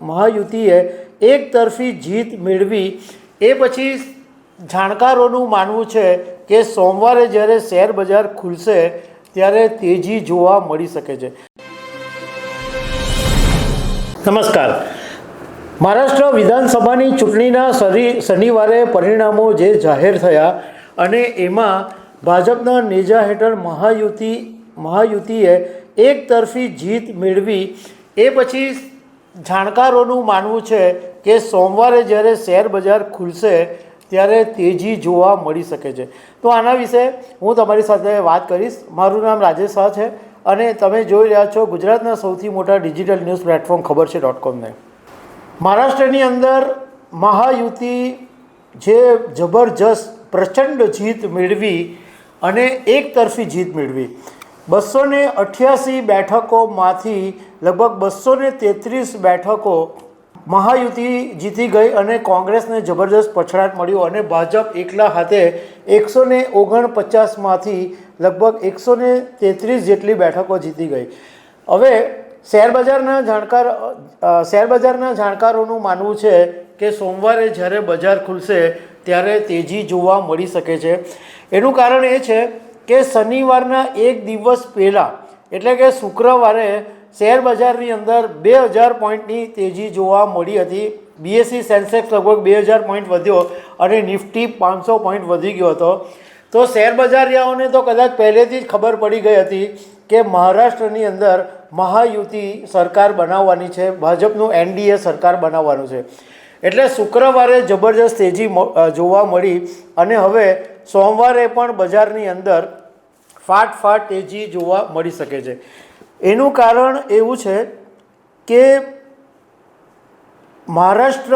મહાયુતિએ એક તરફી જીત મેળવી. એ પછી જાણકારોનું માનવું છે કે સોમવારે જ્યારે શેર બજાર ખુલશે, ત્યારે તેજી જોવા મળી શકે છે. નમસ્કાર. મહારાષ્ટ્ર વિધાનસભાની ચૂંટણીના શનિવારે પરિણામો જે જાહેર થયા અને એમાં ભાજપના નેજા હેઠળ મહાયુતિ, મહાયુતિએ એક તરફી જીત મેળવી. એ પછી જાણકારોનું માનવું છે કે સોમવારે જ્યારે શેર બજાર ખુલશે, ત્યારે તેજી જોવા મળી શકે છે. તો આના વિશે હું તમારી સાથે વાત કરીશ. મારું નામ રાજેશ શાહ છે અને તમે જોઈ રહ્યા છો ગુજરાતના સૌથી મોટા ડિજિટલ ન્યૂઝ પ્લેટફોર્મ ખબર છે ડોટ કોમને. મહારાષ્ટ્રની અંદર મહાયુતિ જે જબરજસ્ત પ્રચંડ જીત મેળવી અને એક તરફી જીત મેળવી. બસો ને અઠ્યાસી બેઠકોમાંથી લગભગ બસો ને તેત્રીસ બેઠકો મહાયુતિ જીતી ગઈ અને કોંગ્રેસને જબરજસ્ત પછડાટ મળ્યો અને ભાજપ એકલા હાથે એકસો ને ઓગણપચાસમાંથી લગભગ એકસો ને તેત્રીસ જેટલી બેઠકો જીતી ગઈ. હવે શેરબજારના જાણકાર શેરબજારના જાણકારોનું માનવું છે કે સોમવારે જ્યારે બજાર ખુલશે ત્યારે તેજી જોવા મળી શકે છે. એનું કારણ એ છે કે શનિવારના એક દિવસ પહેલાં, એટલે કે શુક્રવારે શેર બજારની અંદર બે હજાર પોઈન્ટની તેજી જોવા મળી હતી. બીએસસી સેન્સેક્સ લગભગ બે હજાર પોઈન્ટ વધ્યો અને નિફ્ટી પાંચસો પોઈન્ટ વધી ગયો હતો. તો શેર બજારિયાઓને તો કદાચ પહેલેથી જ ખબર પડી ગઈ હતી કે મહારાષ્ટ્રની અંદર મહાયુતિ સરકાર બનાવવાની છે, ભાજપનું એનડીએ સરકાર બનાવવાનું છે. એટલે શુક્રવારે જબરજસ્ત તેજી જોવા મળી અને હવે સોમવારે પણ બજારની અંદર ફાટ ફાટ તેજી જોવા મળી શકે છે. એનું કારણ એવું છે કે મહારાષ્ટ્ર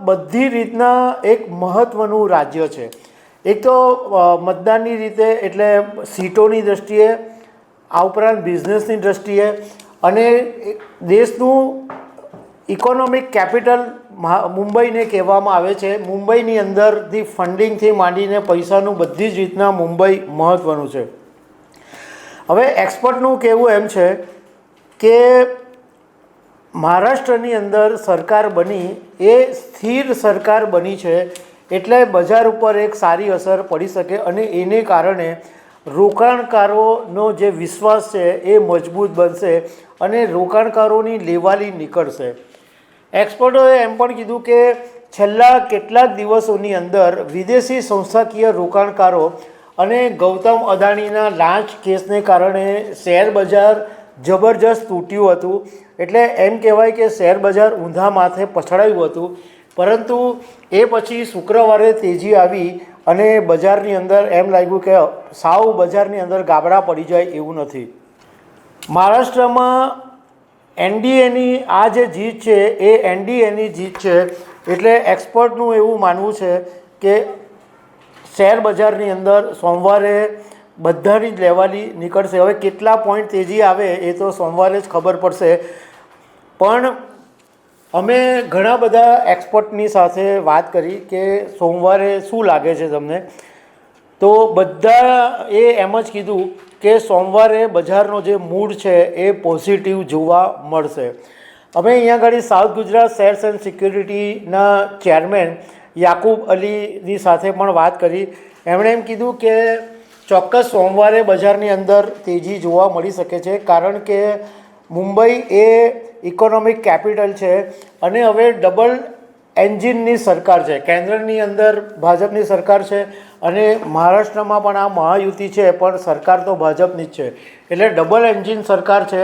બધી રીતના એક મહત્ત્વનું રાજ્ય છે. એક તો મતદાનની રીતે એટલે સીટોની દ્રષ્ટિએ, આ ઉપરાંત બિઝનેસની દ્રષ્ટિએ અને દેશનું ઇકોનોમિક કેપિટલ મુંબઈને કહેવામાં આવે છે, મુંબઈની અંદરથી ફંડિંગથી માંડીને પૈસાનું બધી જ રીતના મુંબઈ મહત્ત્વનું છે. હવે એક્સપર્ટનું કહેવું એમ છે કે મહારાષ્ટ્રની અંદર સરકાર બની, એ સ્થિર સરકાર બની છે એટલે બજાર ઉપર એક સારી અસર પડી શકે અને એને કારણે રોકાણકારોનો જે વિશ્વાસ છે એ મજબૂત બનશે અને રોકાણકારોની લેવાલી નીકળશે. એક્સપર્ટોએ એમ પણ કીધું કે છેલ્લા કેટલાક દિવસોની અંદર વિદેશી સંસ્થાકીય રોકાણકારો અને ગૌતમ અદાણીના લાંચ કેસને કારણે શેર બજાર જબરજસ્ત તૂટ્યું હતું. એટલે એમ કહેવાય કે શેર બજાર ઊંધા માથે પછડાયું હતું. પરંતુ એ પછી શુક્રવારે તેજી આવી અને બજારની અંદર એમ લાગ્યું કે સાવ બજારની અંદર ગાબડા પડી જાય એવું નથી. મહારાષ્ટ્રમાં એનડીએની આ જે જીત છે, એ એનડીએની જીત છે, એટલે એક્સપર્ટનું એવું માનવું છે કે શેર બજારની અંદર સોમવારે બધાની જ લેવાલી નીકળશે. હવે કેટલા પોઈન્ટ તેજી આવે એ તો સોમવારે જ ખબર પડશે. પણ અમે ઘણા બધા એક્સપર્ટની સાથે વાત કરી કે સોમવારે શું લાગે છે તમને? તો બધા એ એમ જ કીધું કે સોમવારે બજારનો જે મૂડ છે એ પોઝિટિવ જોવા મળશે. અમે અહીંયા આગળ સાઉથ ગુજરાત શેર્સ એન્ડ સિક્યુરિટીના ચેરમેન યાકુબ અલીની સાથે પણ વાત કરી. એમણે એમ કીધું કે ચોક્કસ સોમવારે બજારની અંદર તેજી જોવા મળી શકે છે, કારણ કે મુંબઈ એ ઇકોનોમિક કેપિટલ છે અને હવે ડબલ એન્જિનની સરકાર છે, કેન્દ્રની અંદર ભાજપની સરકાર છે અને મહારાષ્ટ્રમાં પણ આ મહાયુતિ છે, પણ સરકાર તો ભાજપની જ છે. એટલે ડબલ એન્જિન સરકાર છે.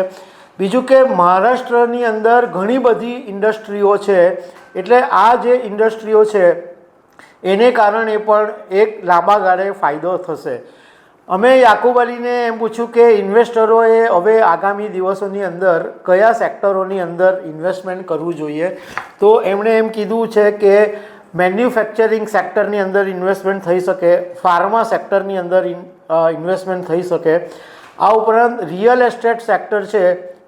બીજું કે મહારાષ્ટ્રની અંદર ઘણી બધી ઇન્ડસ્ટ્રીઓ છે, એટલે આ જે ઇન્ડસ્ટ્રીઓ છે, એને કારણે પણ એક લાંબા ગાળે ફાયદો થશે. અમે યાકુબ અલીને એમ પૂછ્યું કે ઇન્વેસ્ટરોએ હવે આગામી દિવસોની અંદર કયા સેક્ટરોની અંદર ઇન્વેસ્ટમેન્ટ કરવું જોઈએ? તો એમણે એમ કીધું છે કે મેન્યુફેક્ચરિંગ સેક્ટરની અંદર ઇન્વેસ્ટમેન્ટ થઈ શકે, ફાર્મા સેક્ટરની અંદર ઇન્વેસ્ટમેન્ટ થઈ શકે. આ ઉપરાંત રિયલ એસ્ટેટ સેક્ટર છે,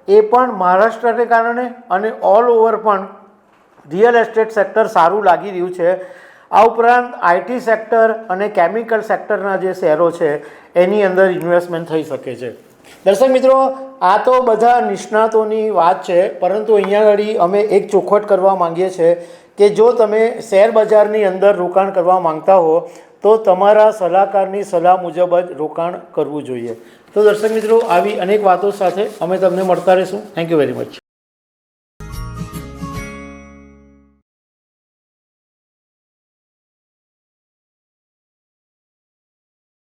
એ પણ મહારાષ્ટ્રને કારણે અને ઓલ ઓવર પણ રિયલ એસ્ટેટ સેક્ટર સારું લાગી રહ્યું છે. આ ઉપરાંત આઈટી સેક્ટર અને કેમિકલ સેક્ટરના જે શેરો છે, એની અંદર ઇન્વેસ્ટમેન્ટ થઈ શકે છે. દર્શક મિત્રો, આ તો બધા નિષ્ણાતોની વાત છે, પરંતુ અહીંયા આગળ અમે એક ચોખવટ કરવા માંગીએ છીએ કે જો તમે શેર બજારની અંદર રોકાણ કરવા માંગતા હો, તો તમારા સલાહકારની સલાહ મુજબ જ રોકાણ કરવું જોઈએ. તો દર્શક મિત્રો, આવી અનેક વાતો સાથે અમે તમને મળતા રહીશું. Thank you very much